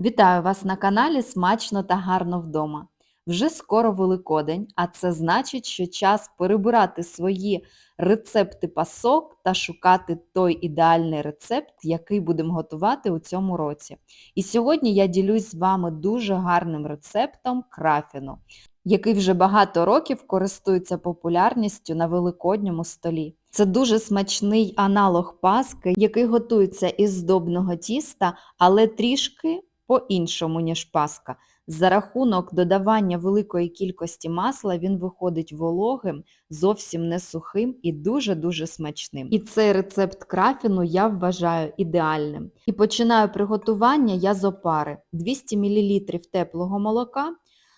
Вітаю вас на каналі Смачно та гарно вдома. Вже скоро Великодень, а це значить, що час перебирати свої рецепти пасок та шукати той ідеальний рецепт, який будемо готувати у цьому році. І сьогодні я ділюсь з вами дуже гарним рецептом крафіну, який вже багато років користується популярністю на великодньому столі. Це дуже смачний аналог паски, який готується із здобного тіста, але трішки по-іншому, ніж паска. За рахунок додавання великої кількості масла він виходить вологим, зовсім не сухим і дуже-дуже смачним. І цей рецепт крафіну я вважаю ідеальним. І починаю приготування я з опари. 200 мл теплого молока,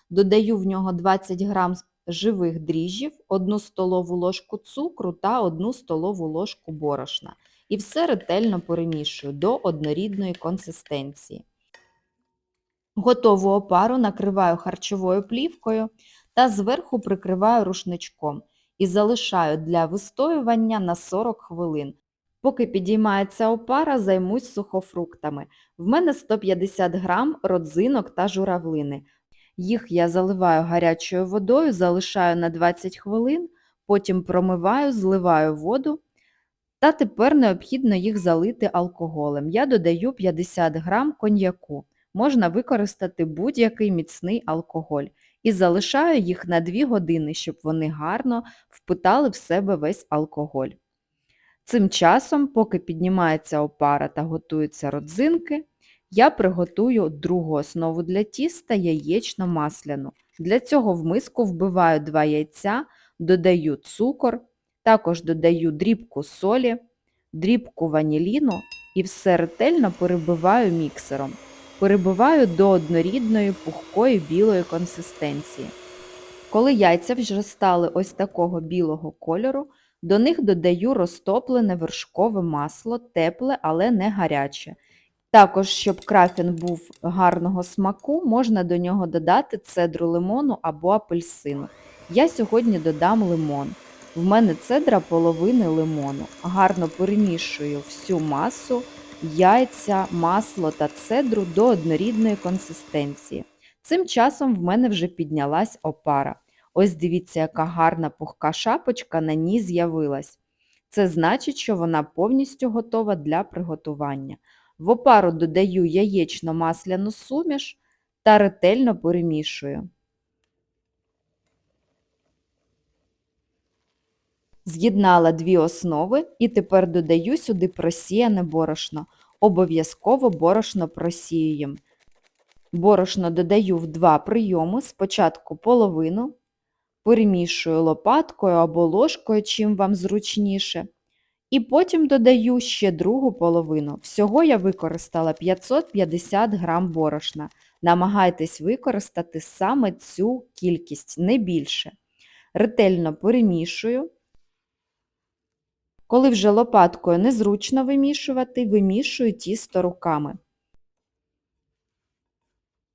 додаю в нього 20 г живих дріжджів, 1 столову ложку цукру та 1 столову ложку борошна. І все ретельно перемішую до однорідної консистенції. Готову опару накриваю харчовою плівкою та зверху прикриваю рушничком і залишаю для вистоювання на 40 хвилин. Поки підіймається опара, займусь сухофруктами. В мене 150 грам родзинок та журавлини. Їх я заливаю гарячою водою, залишаю на 20 хвилин, потім промиваю, зливаю воду. Та тепер необхідно їх залити алкоголем. Я додаю 50 грам коньяку можна використати будь-який міцний алкоголь і залишаю їх на 2 години, щоб вони гарно впитали в себе весь алкоголь. Цим часом, поки піднімається опара та готуються родзинки, я приготую другу основу для тіста яєчно-масляну. Для цього в миску вбиваю 2 яйця, додаю цукор, також додаю дрібку солі, дрібку ваніліну і все ретельно перебиваю міксером перебиваю до однорідної пухкої білої консистенції. Коли яйця вже стали ось такого білого кольору, до них додаю розтоплене вершкове масло, тепле, але не гаряче. Також, щоб крафін був гарного смаку, можна до нього додати цедру лимону або апельсину. Я сьогодні додам лимон. В мене цедра половини лимону. Гарно перемішую всю масу яйця, масло та цедру до однорідної консистенції. Цим часом в мене вже піднялась опара. Ось дивіться, яка гарна пухка шапочка на ній з'явилась. Це значить, що вона повністю готова для приготування. В опару додаю яєчно-масляну суміш та ретельно перемішую. З'єднала дві основи і тепер додаю сюди просіяне борошно. Обов'язково борошно просіюємо. Борошно додаю в два прийоми, спочатку половину, перемішую лопаткою або ложкою, чим вам зручніше. І потім додаю ще другу половину. Всього я використала 550 г борошна. Намагайтесь використати саме цю кількість, не більше. Ретельно перемішую. Коли вже лопаткою незручно вимішувати, вимішую тісто руками.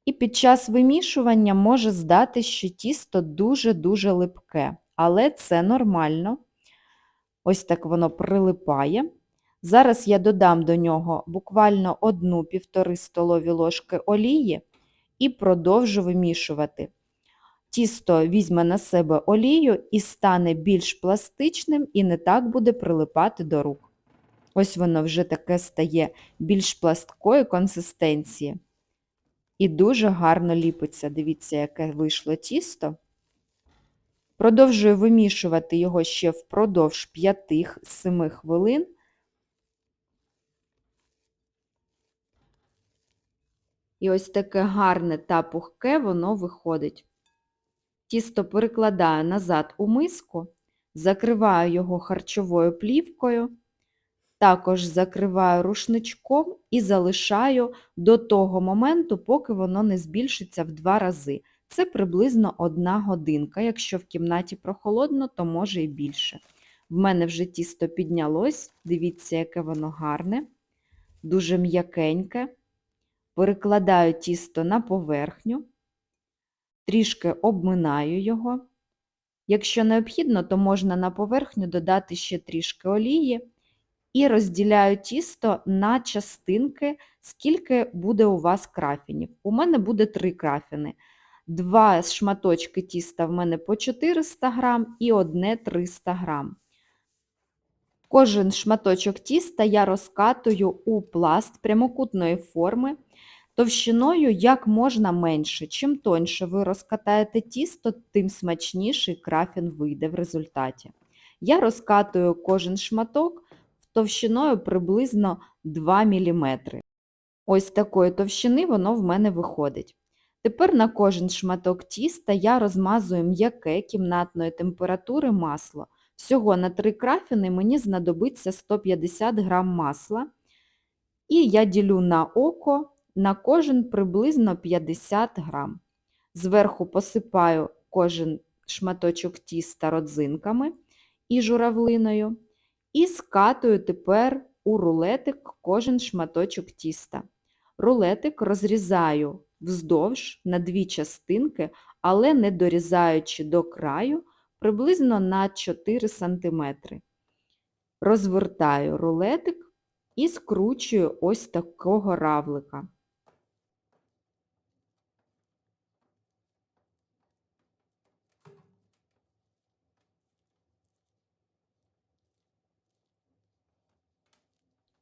І під час вимішування може здати, що тісто дуже-дуже липке, але це нормально. Ось так воно прилипає. Зараз я додам до нього буквально 1-1,5 столові ложки олії і продовжу вимішувати. Тісто візьме на себе олію і стане більш пластичним і не так буде прилипати до рук. Ось воно вже таке стає більш пласткої консистенції. І дуже гарно ліпиться. Дивіться, яке вийшло тісто. Продовжую вимішувати його ще впродовж 5-7 хвилин. І ось таке гарне та пухке воно виходить. Тісто перекладаю назад у миску, закриваю його харчовою плівкою, також закриваю рушничком і залишаю до того моменту, поки воно не збільшиться в два рази. Це приблизно одна годинка. Якщо в кімнаті прохолодно, то може і більше. В мене вже тісто піднялось, дивіться, яке воно гарне, дуже м'якеньке. Перекладаю тісто на поверхню трішки обминаю його. Якщо необхідно, то можна на поверхню додати ще трішки олії і розділяю тісто на частинки, скільки буде у вас крафінів. У мене буде 3 крафіни. Два шматочки тіста в мене по 400 грам і одне 300 грам. Кожен шматочок тіста я розкатую у пласт прямокутної форми товщиною як можна менше. Чим тоньше ви розкатаєте тісто, тим смачніший крафін вийде в результаті. Я розкатую кожен шматок товщиною приблизно 2 мм. Ось такої товщини воно в мене виходить. Тепер на кожен шматок тіста я розмазую м'яке кімнатної температури масло. Всього на 3 крафіни мені знадобиться 150 г масла. І я ділю на око на кожен приблизно 50 грам. Зверху посипаю кожен шматочок тіста родзинками і журавлиною. І скатую тепер у рулетик кожен шматочок тіста. Рулетик розрізаю вздовж на дві частинки, але не дорізаючи до краю приблизно на 4 см. Розвертаю рулетик і скручую ось такого равлика.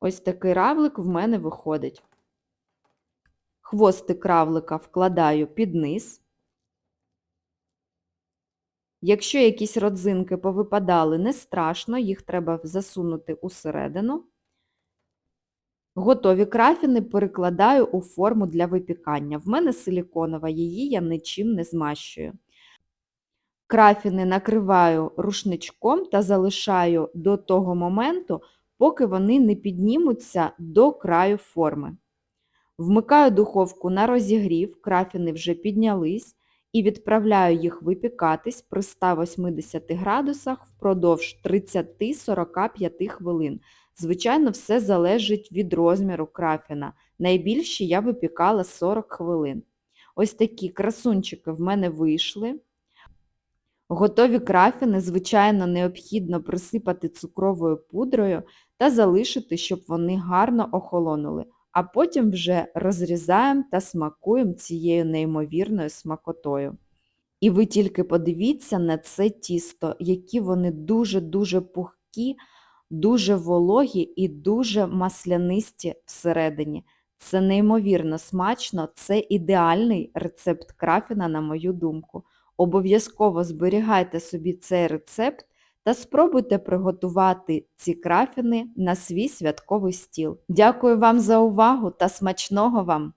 Ось такий равлик в мене виходить. Хвостик равлика вкладаю під низ. Якщо якісь родзинки повипадали, не страшно, їх треба засунути усередину. Готові крафіни перекладаю у форму для випікання. В мене силіконова, її я нічим не змащую. Крафіни накриваю рушничком та залишаю до того моменту, поки вони не піднімуться до краю форми. Вмикаю духовку на розігрів, крафіни вже піднялись, і відправляю їх випікатись при 180 градусах впродовж 30-45 хвилин. Звичайно, все залежить від розміру крафіна. Найбільші я випікала 40 хвилин. Ось такі красунчики в мене вийшли. Готові крафіни, звичайно, необхідно присипати цукровою пудрою та залишити, щоб вони гарно охолонули, а потім вже розрізаємо та смакуємо цією неймовірною смакотою. І ви тільки подивіться на це тісто, які вони дуже-дуже пухкі, дуже вологі і дуже маслянисті всередині. Це неймовірно смачно, це ідеальний рецепт крафіна, на мою думку. Обов'язково зберігайте собі цей рецепт та спробуйте приготувати ці крафіни на свій святковий стіл. Дякую вам за увагу та смачного вам!